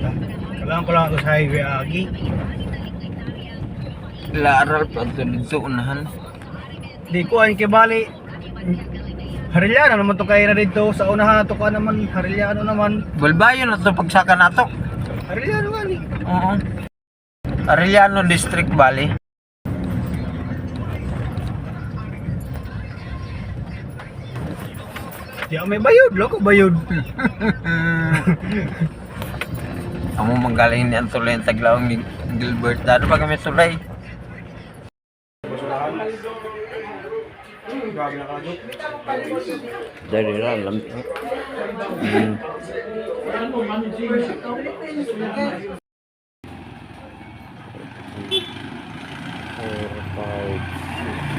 Kailangan ko lang ito sa highway agi. Laral pa ito dito unahan. Di ko ay kibali. Harilyano naman to kaya na dito sa unahan to ka naman. Harilyano naman. Balbayo na to pagsaka na to. Harilyano nga ni. Oo. Arellano District Valley. Di ako may bayod. Loko bayod. Amo manggaling ni Antulay ang taglawang ni Gilbert. Dano pa kami tulay. Dari ra lam. Mm. Four, five, six.